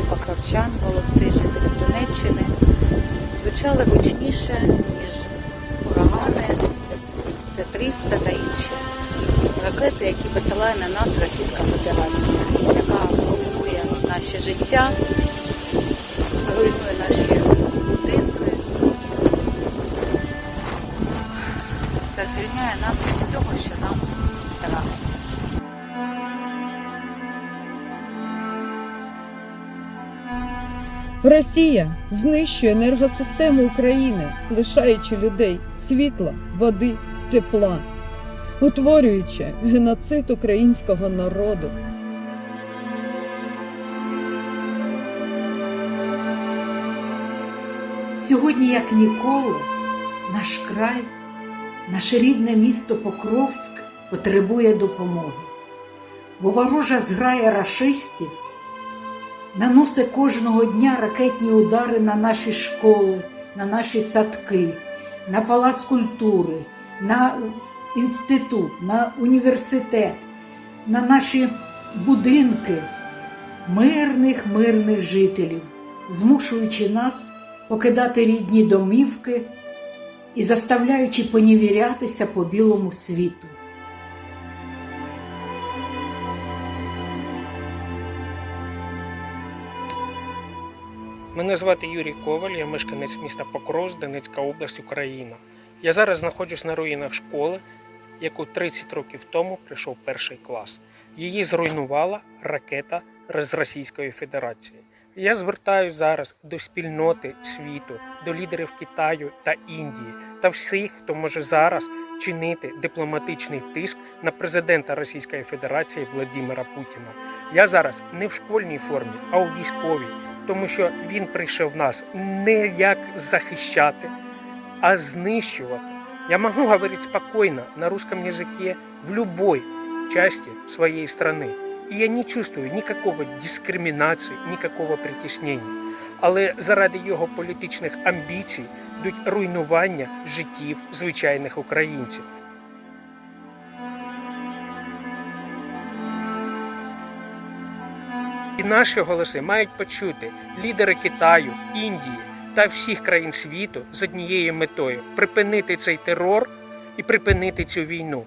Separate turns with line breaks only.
полтавчан, голоси жителів Донеччини звучали гучніше, ніж урагани, С-300 та інші ракети, які посилає на нас Російська Федерація, яка руйнує наше життя, руйнує наші будинки та звільняє нас від всього, що нам дорого.
Росія знищує енергосистему України, лишаючи людей світла, води, тепла, утворюючи геноцид українського народу.
Сьогодні, як ніколи, наш край, наше рідне місто Покровськ потребує допомоги, бо ворожа зграя рашистів наносить кожного дня ракетні удари на наші школи, на наші садки, на палац культури, на інститут, на університет, на наші будинки мирних мирних жителів, змушуючи нас покидати рідні домівки і заставляючи понівірятися по білому світу.
Мене звати Юрій Коваль, я мешканець міста Покровськ, Донецька область, Україна. Я зараз знаходжусь на руїнах школи, яку 30 років тому прийшов перший клас. Її зруйнувала ракета з Російської Федерації. Я звертаюся зараз до спільноти світу, до лідерів Китаю та Індії та всіх, хто може зараз чинити дипломатичний тиск на президента Російської Федерації Владимира Путіна. Я зараз не в школьній формі, а у військовій, тому що він прийшов нас не як захищати, а знищувати. Я могу говорить спокойно на русском языке в любой части своей страны. І я не чувствую никакого дискримінації, никакого притіснення. Але заради його політичних амбіцій йдуть руйнування життів звичайних українців. І наші голоси мають почути лідери Китаю, Індії та всіх країн світу з однією метою припинити цей терор і припинити цю війну.